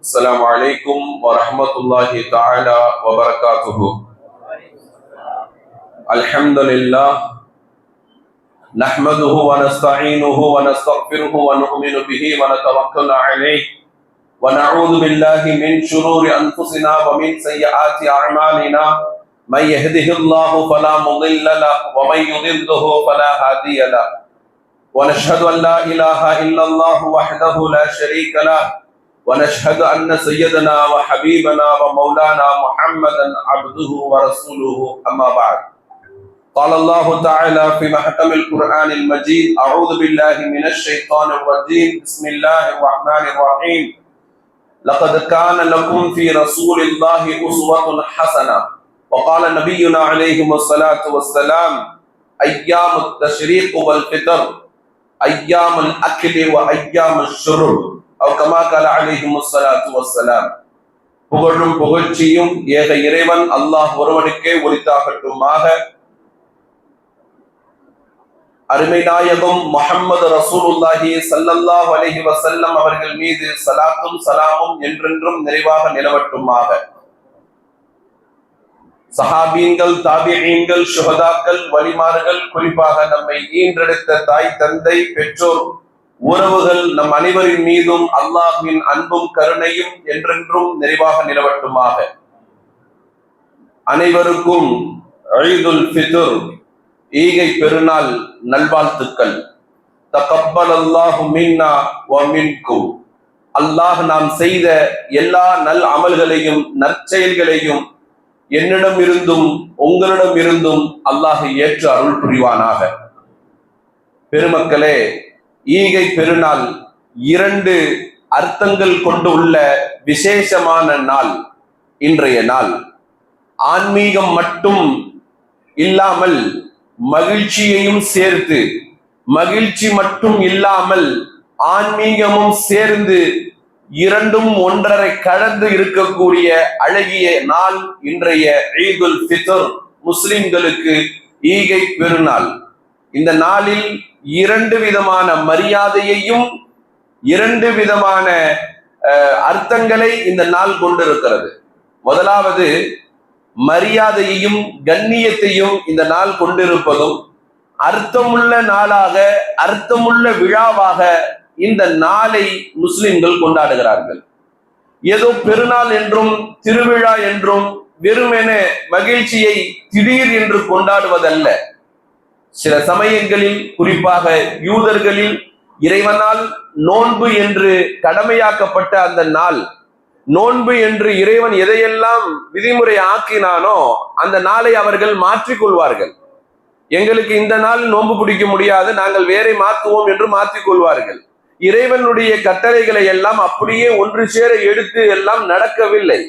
السلام عليكم ورحمة الله تعالى وبركاته الحمد لله نحمده ونستعينه ونستغفره ونؤمن به ونتوكل عليه ونعوذ بالله من شرور أنفسنا ومن سيئات أعمالنا من يهده الله فلا مضل له، ومن يضله فلا هادي له۔ ونشهد أن لا إله إلا الله وحده لا شريك له، ونشهد أن سيدنا وحبيبنا ومولانا محمدا عبده ورسوله، أما بعد. قال الله تعالى في محكم القرآن المجيد أعوذ بالله من الشيطان الرجيم، بسم الله الرحمن الرحيم. لقد كان لكم في رسول الله أسوة حسنة، وقال نبينا عليه الصلاة والسلام أيام التشريق والفطر. أيام الأكل وأيام الشرب أو كما قال عليه الصلاة والسلام புகழும் புகழ்ச்சியும் ஏக இறைவன் அல்லாஹ் ஒருவனுக்கே உரித்தாகட்டுமாக அருமை நாயகம் முஹம்மது ரசூலுல்லாஹி ஸல்லல்லாஹு அலைஹி வஸல்லம் அவர்கள் மீது சலாத்தும் சலாமும் என்றென்றும் நிறைவாக நிலவட்டுமாக சஹாபீன்கள் தாபியீன்கள் சுகதாக்கள் வலிமார்கள் குறிப்பாக நம்மை ஈன்றெடுத்த தாய் தந்தை பெற்றோர் உறவுகள் நம் அனைவரின் மீதும் அல்லாஹின் அன்பும் கருணையும் என்றென்றும் நிறைவாக நிலவட்டுமாக. அனைவருக்கும் ஈதுல் ஈகை பெருநாள் நல்வாழ்த்துக்கள். தகப்பல் அல்லாஹு மின்னா வ மின்கும் அல்லாஹ் நாம் செய்த எல்லா நல் அமல்களையும் நற்செயல்களையும் என்னிடம் இருந்தும் உங்களிடம் இருந்தும் அல்லாஹ் ஏற்று அருள் புரிவானாக. பெருமக்களே ஈகை பெருநாள் இரண்டு அர்த்தங்கள் கொண்டு உள்ள விசேஷமான நாள் இன்றைய நாள். ஆன்மீகம் மட்டும் இல்லாமல் மகிழ்ச்சியையும் சேர்த்து மகிழ்ச்சி மட்டும் இல்லாமல் ஆன்மீகமும் சேர்ந்து இரண்டும் ஒன்றரை கலந்து இருக்கக்கூடிய அழகிய நாள் இன்றைய ஈதுல் ஃபித்ர் முஸ்லிம்களுக்கு ஈகை பெருநாள். இந்த நாளில் இரண்டு விதமான மரியாதையையும் இரண்டு விதமான அர்த்தங்களை இந்த நாள் கொண்டிருக்கிறது. முதலாவது மரியாதையையும் கண்ணியத்தையும் இந்த நாள் கொண்டிருப்பதும் அர்த்தமுள்ள நாளாக அர்த்தமுள்ள விழாவாக இந்த நாளை முஸ்லிம்கள் கொண்டாடுகிறார்கள். ஏதோ பெருநாள் என்றும் திருவிழா என்றும் வெறுமென மகிழ்ச்சியை திடீர் என்று கொண்டாடுவதல்ல. சில சமயங்களில் குறிப்பாக யூதர்களில் இறைவனால் நோன்பு என்று கடமையாக்கப்பட்ட அந்த நாள் நோன்பு என்று இறைவன் எதையெல்லாம் விதிமுறை ஆக்கினானோ அந்த நாளை அவர்கள் மாற்றிக்கொள்வார்கள். எங்களுக்கு இந்த நாள் நோன்பு பிடிக்க முடியாது நாங்கள் வேறை மாற்றுவோம் என்று மாற்றிக்கொள்வார்கள். இறைவனுடைய கட்டளைகளை எல்லாம் அப்படியே ஒன்று சேர எடுத்து எல்லாம் நடக்கவில்லை.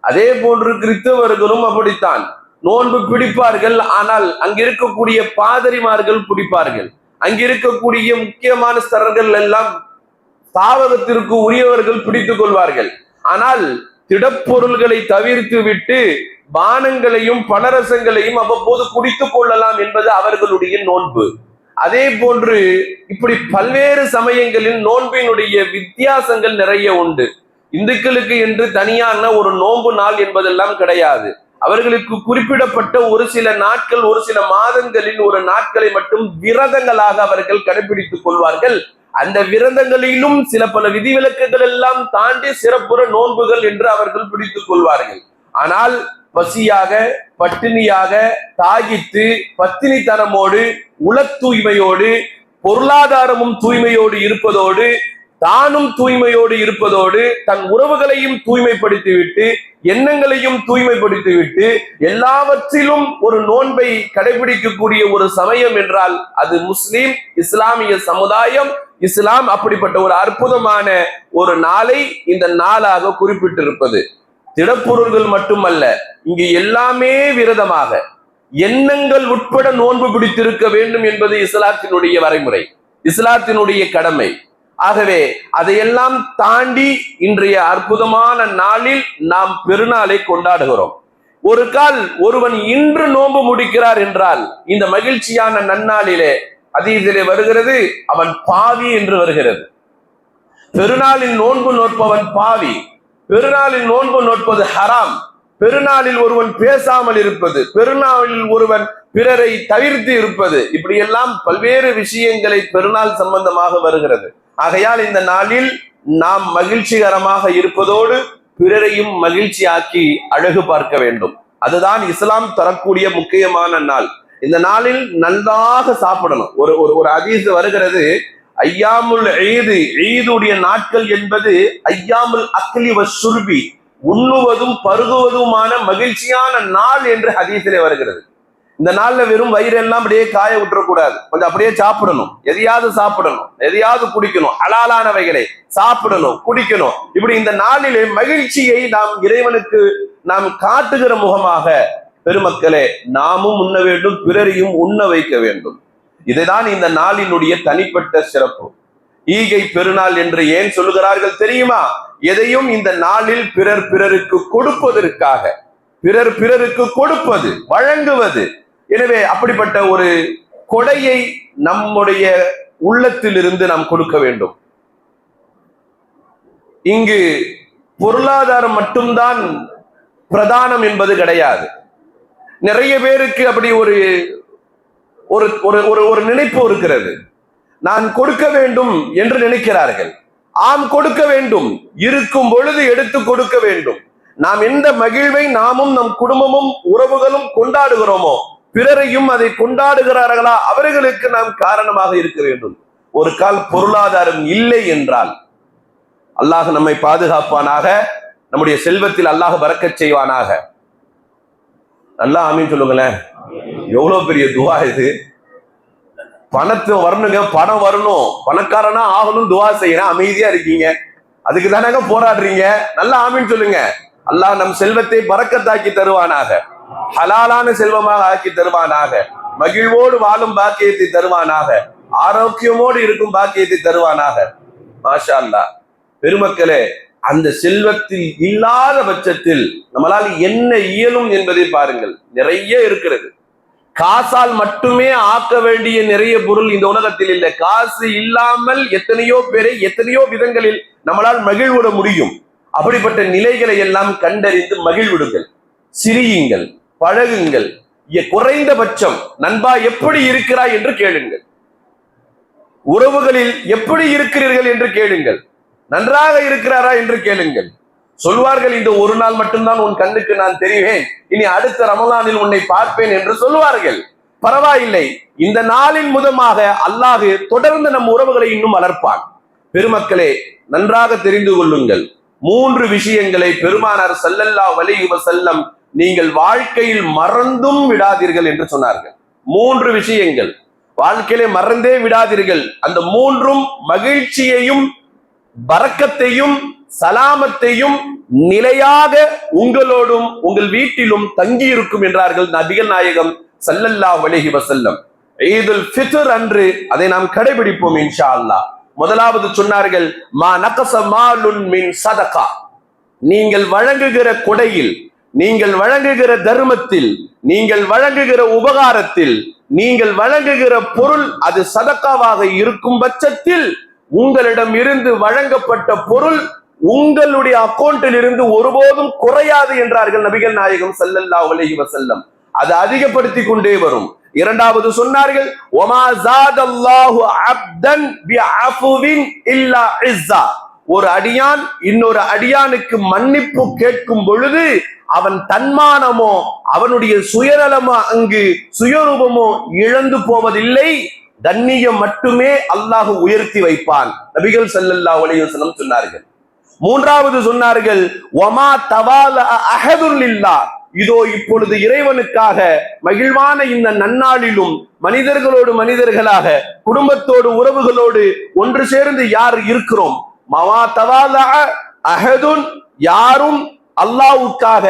அதே போன்று கிறிஸ்தவர்களும் அப்படித்தான். நோன்பு பிடிப்பார்கள் ஆனால் அங்கிருக்கக்கூடிய பாதிரிமார்கள் பிடிப்பார்கள். அங்கிருக்கக்கூடிய முக்கியமான ஸ்தரர்கள் எல்லாம் தாவகத்திற்கு உரியவர்கள் பிடித்துக் கொள்வார்கள். ஆனால் திடப்பொருள்களை தவிர்த்து விட்டு பானங்களையும் பணரசங்களையும் அவ்வப்போது குடித்துக் கொள்ளலாம் என்பது அவர்களுடைய நோன்பு. அதே போன்று இப்படி பல்வேறு சமயங்களில் நோன்பினுடைய வித்தியாசங்கள் நிறைய உண்டு. இந்துக்களுக்கு என்று தனியான ஒரு நோன்பு நாள் என்பதெல்லாம் கிடையாது. அவர்களுக்கு குறிப்பிடப்பட்ட ஒரு சில நாட்கள் ஒரு சில மாதங்களில் ஒரு நாட்களை மட்டும் விரதங்களாக அவர்கள் கடைபிடித்துக் கொள்வார்கள். அந்த விரதங்களிலும் சில பல விதிவிலக்குகள் எல்லாம் தாண்டி சிறப்புற நோன்புகள் என்று அவர்கள் பிடித்துக் கொள்வார்கள். ஆனால் பசியாக பட்டினியாக தாகித்து பத்தினித்தனமோடு உள தூய்மையோடு பொருளாதாரமும் தூய்மையோடு இருப்பதோடு தானும் தூய்மையோடு இருப்பதோடு தன் உறவுகளையும் தூய்மைப்படுத்திவிட்டு எண்ணங்களையும் தூய்மைப்படுத்திவிட்டு எல்லாவற்றிலும் ஒரு நோன்பை கடைபிடிக்கக்கூடிய ஒரு சமயம் என்றால் அது முஸ்லீம் இஸ்லாமிய சமுதாயம். இஸ்லாம் அப்படிப்பட்ட ஒரு அற்புதமான ஒரு நாளை இந்த நாளாக குறிப்பிட்டிருப்பது. திடப்பொருள்கள் மட்டுமல்ல இங்கு எல்லாமே விரதமாக. எண்ணங்கள் உட்பட நோன்பு பிடித்திருக்க வேண்டும் என்பது இஸ்லாத்தினுடைய வரைமுறை இஸ்லாத்தினுடைய கடமை. ஆகவே அதையெல்லாம் தாண்டி இன்றைய அற்புதமான நாளில் நாம் பெருநாளை கொண்டாடுகிறோம். ஒரு கால் ஒருவன் இன்று நோன்பு முடிக்கிறார் என்றால் இந்த மகிழ்ச்சியான நன்னாளிலே அதீதிலே வருகிறது அவன் பாவி என்று வருகிறது. பெருநாளில் நோன்பு நோற்பவன் பாவி பெருநாளில் நோன்பு நோட்பது ஹராம். பெருநாளில் ஒருவன் பேசாமல் இருப்பது பெருநாளில் ஒருவன் பிறரை தவிர்த்து இருப்பது இப்படியெல்லாம் பல்வேறு விஷயங்களை பெருநாள் சம்பந்தமாக வருகிறது. ஆகையால் இந்த நாளில் நாம் மகிழ்ச்சிகரமாக இருப்பதோடு பிறரையும் மகிழ்ச்சியாக்கி அழகு பார்க்க வேண்டும். அதுதான் இஸ்லாம் தரக்கூடிய முக்கியமான நாள். இந்த நாளில் நன்றாக சாப்பிடணும். ஒரு ஒரு ஒரு அதீஸ் வருகிறது ஐயாமுல் ஈது ஈதுடைய நாட்கள் என்பது ஐயாமுல் அக்லி சுர்பி உண்ணுவதும் பருகுவதுமான மகிழ்ச்சியான நாள் என்று ஹதீசிலே வருகிறது. இந்த நாள்ல வெறும் வயிறெல்லாம் அப்படியே காய விட்டுறக்கூடாது. கொஞ்சம் அப்படியே சாப்பிடணும். எதையாவது சாப்பிடணும். எதையாவது குடிக்கணும். அலாலானவைகளை சாப்பிடணும் குடிக்கணும். இப்படி இந்த நாளிலே மகிழ்ச்சியை நாம் இறைவனுக்கு நாம் காட்டுகிற முகமாக பெருமக்களே நாமும் உண்ண வேண்டும் பிறரையும் உண்ண வைக்க வேண்டும். இதுதான் இந்த நாளினுடைய தனிப்பட்ட சிறப்பு. ஈகை பெருநாள் என்று ஏன் சொல்லுகிறார்கள் தெரியுமா? எதையும் இந்த நாளில் பிறர் பிறருக்கு கொடுப்பதற்காக பிறர் பிறருக்கு கொடுப்பது வழங்குவது. எனவே அப்படிப்பட்ட ஒரு கொடையை நம்முடைய உள்ளத்திலிருந்து நாம் கொடுக்க வேண்டும். இங்கு பொருளாதாரம் மட்டும்தான் பிரதானம் என்பது கிடையாது. நிறைய பேருக்கு அப்படி ஒரு ஒரு ஒரு ஒரு ஒரு நினைப்பு இருக்கிறது. நான் கொடுக்க வேண்டும் என்று நினைக்கிறார்கள். ஆம் கொடுக்க வேண்டும். இருக்கும் பொழுது எடுத்து கொடுக்க வேண்டும். நாம் எந்த மகிழ்வை நாமும் நம் குடும்பமும் உறவுகளும் கொண்டாடுகிறோமோ பிறரையும் அதை கொண்டாடுகிறார்களா அவர்களுக்கு நாம் காரணமாக இருக்க வேண்டும். ஒரு கால் பொருளாதாரம் இல்லை என்றால் அல்லாஹ் நம்மை பாதுகாப்பானாக நம்முடைய செல்வத்தில் அல்லாஹ் பறக்கச் செய்வானாக. நல்லா ஆமீன் சொல்லுங்களேன். எவ்வளவு பெரிய துவா இது? பணத்தை வரணுங்க பணம் வரணும். பணக்காரனா ஆகணும் துவா செய்யறேன். அமைதியா இருக்கீங்க. அதுக்கு தானங்க போராடுறீங்க? நல்லா ஆமீன் சொல்லுங்க. அல்லாஹ் நம் செல்வத்தை பறக்கத்தாக்கி தருவானாக. ஹலாலான செல்வமாக ஆக்கி தருவானாக. மகிழ்வோடு வாழும் பாக்கியத்தை தருவானாக. ஆரோக்கியமோடு இருக்கும் பாக்கியத்தை தருவானாக. மாஷா அல்லா பெருமக்களே அந்த செல்வத்தில் இல்லாத பட்சத்தில் நம்மளால் என்ன இயலும் என்பதை பாருங்கள். நிறைய இருக்கிறது. காசால் மட்டுமே ஆக்க வேண்டிய நிறைய பொருள் இந்த உலகத்தில் இல்லை. காசு இல்லாமல் எத்தனையோ பேரை எத்தனையோ விதங்களில் நம்மளால் மகிழ்விட முடியும். அப்படிப்பட்ட நிலைகளை எல்லாம் கண்டறிந்து மகிழ்விடுங்கள். சிரியுங்கள் பழகுங்கள். குறைந்தபட்சம் நண்பா எப்படி இருக்கிறாய் என்று கேளுங்கள். உறவுகளில் எப்படி இருக்கிறீர்கள் என்று கேளுங்கள். நன்றாக இருக்கிறாரா என்று கேளுங்கள். சொல்வார்கள் இந்த ஒரு நாள் மட்டும்தான் உன் கண்ணுக்கு நான் தெரிவேன். இனி அடுத்த ரமலானில் உன்னை பார்ப்பேன் என்று சொல்வார்கள். பரவாயில்லை. இந்த நாளின் முதமாக அல்லாது தொடர்ந்து நம் உறவுகளை இன்னும் வளர்ப்பான். பெருமக்களே நன்றாக தெரிந்து கொள்ளுங்கள். மூன்று விஷயங்களை பெருமானார் சல்லல்லா அலைஹி வஸல்லம் நீங்கள் வாழ்க்கையில் மறந்தும் விடாதீர்கள் என்று சொன்னார்கள். மூன்று விஷயங்கள். வாழ்க்கையிலே மறந்தே விடாதீர்கள். அந்த மூன்றும் மகிழ்ச்சியையும் பறக்கத்தையும் சலாமத்தையும் நிலையாக உங்களோடும் உங்கள் வீட்டிலும் தங்கி இருக்கும் என்றார்கள் நபிகள் நாயகம் சல்லல்லா வலிஹி வசல்லம் ஈதுல் ஃபித்ர் அன்று அதை நாம் கடைபிடிப்போம் இன்ஷா அல்லாஹ் முதலாவது சொன்னார்கள் மா நகச மாலுன் மின் சதகா. நீங்கள் வழங்குகிற கொடையில் நீங்கள் வழங்குகிற தர்மத்தில் நீங்கள் வழங்குகிற உபகாரத்தில் நீங்கள் வழங்குகிற பொருள் அது சதக்காவாக இருக்கும் பட்சத்தில் உங்களிடம் இருந்து வழங்கப்பட்ட பொருள் உங்களுடைய அக்கௌண்டில் இருந்து ஒருபோதும் குறையாது என்றார்கள் நபிகள் நாயகம் ஸல்லல்லாஹு உலகி வசல்லம் அது அதிகப்படுத்தி கொண்டே வரும். இரண்டாவது சொன்னார்கள் ஒமா ஜாதல்லாஹு அப்தன் இல்லா இஸ்ஸா. ஒரு அடியான் இன்னொரு அடியானுக்கு மன்னிப்பு கேட்கும் பொழுது அவன் தன்மானமோ அவனுடைய சுயநலமோ அங்கு சுயரூபமோ இழந்து போவதில்லை. கண்ணியம் மட்டுமே அல்லாஹ் உயர்த்தி வைப்பான். நபிகள் செல்லல்லா உலகம் சொன்னார்கள். மூன்றாவது சொன்னார்கள் ஒமா தவால அஹதுல்லில்லா இதோ இப்பொழுது இறைவனுக்காக மகிழ்வான இந்த நன்னாளிலும் மனிதர்களோடு மனிதர்களாக குடும்பத்தோடு உறவுகளோடு ஒன்று சேர்ந்து யார் இருக்கிறோம்? மவா தவால அஹதுன். யாரும் அல்லாஹ்வுக்காக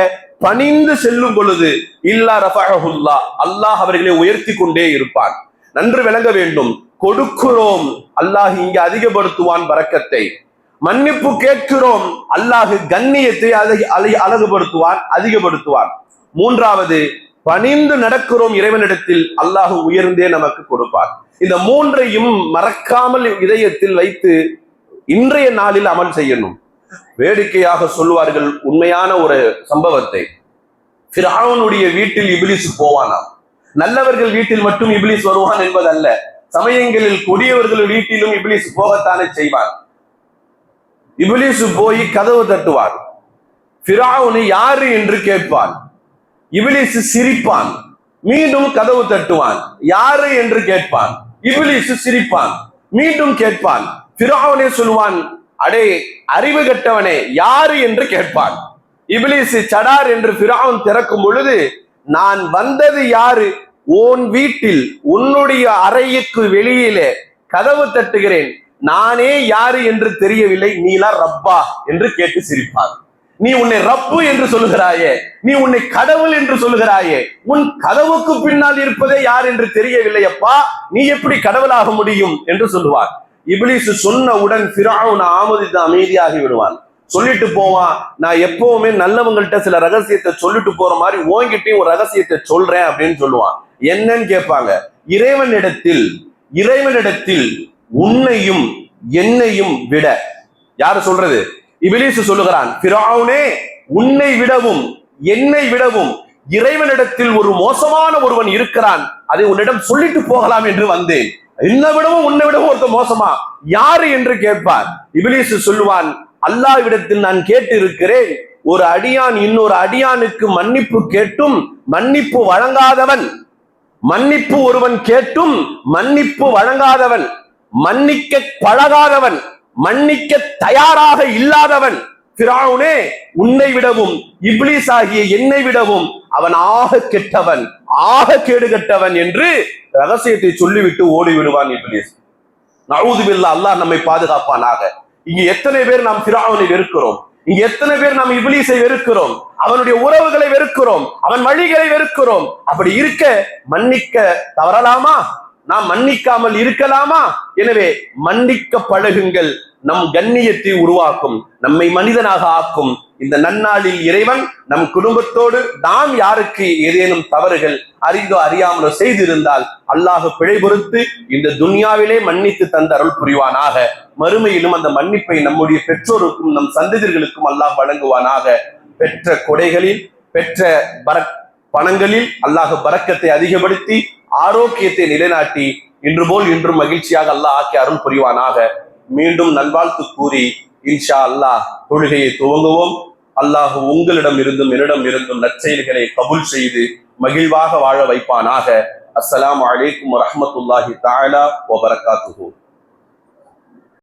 பணிந்து செல்லும் பொழுது இல்லா ரஃபஹுல்லா. அல்லாஹ் அவர்களை உயர்த்தி கொண்டே இருப்பான். நன்று விளங்க வேண்டும். கொடுக்கிறோம். அல்லாஹ் இங்கே அதிகப்படுத்துவான் பறக்கத்தை. மன்னிப்பு கேட்கிறோம். அல்லாஹு கண்ணியத்தை அழகு அழகு- அழகுபடுத்துவான் அதிகப்படுத்துவான். மூன்றாவது பணிந்து நடக்கிறோம் இறைவனிடத்தில் அல்லாஹ் உயர்ந்தே நமக்கு கொடுப்பார். இந்த மூன்றையும் மறக்காமல் இதயத்தில் வைத்து இன்றைய நாளில் அமல் செய்யணும். வேடிக்கையாக சொல்வார்கள் உண்மையான ஒரு சம்பவத்தை. பிராவனுடைய வீட்டில் இபிலிஸ் போவானாம். நல்லவர்கள் வீட்டில் மட்டும் இபிலிஸ் வருவான் என்பதல்ல. சமயங்களில் கொடியவர்கள் வீட்டிலும் இபிலிஸ் போகத்தானே செய்வான். இபிலிசு போய் கதவு தட்டுவார். பிராவுனு யாரு என்று கேட்பான். இபிலிசு சிரிப்பான். மீண்டும் கதவு தட்டுவான். யாரு என்று கேட்பான். இபிலிசு சிரிப்பான். மீண்டும் கேட்பான். ஃபிரௌனே சொல்வான் அடே அறிவு கெட்டவனே யாரு என்று கேட்பான். இபிலிசு சடார் என்று பிராவன் திறக்கும் பொழுது நான் வந்தது யாரு? உன் வீட்டில் உன்னுடைய அறையுக்கு வெளியிலே கதவு தட்டுகிறேன். நானே யாரு என்று தெரியவில்லை நீலா ரப்பா என்று கேட்டு சிரிப்பார். நீ உன்னை ரப்பு என்று சொல்லுகிறாயே நீ உன்னை கடவுள் என்று சொல்லுகிறாயே உன் கதவுக்கு பின்னால் இருப்பதே யார் என்று தெரியவில்லை அப்பா நீ எப்படி கடவுளாக முடியும் என்று சொல்லுவார். இபிலிஸ் சொன்னவுடன் பிராவுன் ஆமதித்து அமைதியாகி விடுவான். சொல்லிட்டு போவான் நான் எப்பவுமே நல்லவங்கள்ட்ட சில ரகசியத்தை சொல்லிட்டு போற மாதிரி ஓங்கிட்டையும் ஒரு ரகசியத்தை சொல்றேன் அப்படின்னு சொல்லுவான். என்னன்னு கேட்பாங்க. இறைவனிடத்தில் இறைவனிடத்தில் உன்னையும் என்னையும் விட. யாரு சொல்றது? இபிலிசு சொல்லுகிறான் பிராவுனே உன்னை விடவும் என்னை விடவும் இறைவனிடத்தில் ஒரு மோசமான ஒருவன் இருக்கிறான். அதை உன்னிடம் சொல்லிட்டு போகலாம் என்று வந்தேன். என்னை விடவும் உன்னை விடவும் ஒருத்தன் மோசமா? யாரு என்று கேட்பார். இபிலிசு சொல்லுவான் அல்லாஹ்விடத்தில் நான் கேட்டு இருக்கிறேன் ஒரு அடியான் இன்னொரு அடியானுக்கு மன்னிப்பு கேட்டும் மன்னிப்பு வழங்காதவன் மன்னிப்பு ஒருவன் கேட்டும் மன்னிப்பு வழங்காதவன். மன்னிக்க பழகாதவன் மன்னிக்க தயாராக இல்லாதவன் பிராவுனே உன்னை விடவும் இப்லீஸ் ஆகிய என்னை விடவும் அவன் ஆக கெட்டவன் ஆக கேடு கெட்டவன் என்று ரகசியத்தை சொல்லிவிட்டு ஓடி விடுவான் இப்லீஸ். நவுதுபில்லா அல்லாஹ் நம்மை பாதுகாப்பானாக. இங்க எத்தனை பேர் நாம் பிராவனை வெறுக்கிறோம்? இங்க எத்தனை பேர் நாம் இபிலிசை வெறுக்கிறோம்? அவனுடைய உறவுகளை வெறுக்கிறோம் அவன் வழிகளை வெறுக்கிறோம். அப்படி இருக்க மன்னிக்க தவறலாமா? நாம் மன்னிக்காமல் இருக்கலாமா? எனவே மன்னிக்க பழகுங்கள். நம் கண்ணியத்தை உருவாக்கும். நம்மை மனிதனாக ஆக்கும். இந்த நன்னாளில் இறைவன் நம் குடும்பத்தோடு நாம் யாருக்கு ஏதேனும் தவறுகள் அறிந்தோ அறியாமலோ செய்திருந்தால் அல்லாஹ் பிழை பொறுத்து இந்த துன்யாவிலே மன்னித்து தந்த அருள் புரிவானாக. மறுமையிலும் அந்த மன்னிப்பை நம்முடைய பெற்றோருக்கும் நம் சந்ததிகளுக்கும் அல்லாஹ் வழங்குவானாக. பெற்ற கொடைகளில் பெற்ற பர பணங்களில் அல்லாஹ் பறக்கத்தை அதிகப்படுத்தி ஆரோக்கியத்தை நிலைநாட்டி இன்று போல் இன்றும் மகிழ்ச்சியாக அல்லாஹ் ஆக்கி அருள் புரிவானாக. மீண்டும் நல்வாழ்த்து கூறி இன்ஷா அல்லாஹ் தொழுகையை துவங்குவோம். அல்லாஹ் உங்களிடம் இருந்தும் என்னிடம் இருந்தும் நற்செயல்களை கபூல் செய்து மகிழ்வாக வாழ வைப்பானாக. அஸ்லாம் அலைக்கும் வரமத்துல்லாஹி தஆலா வ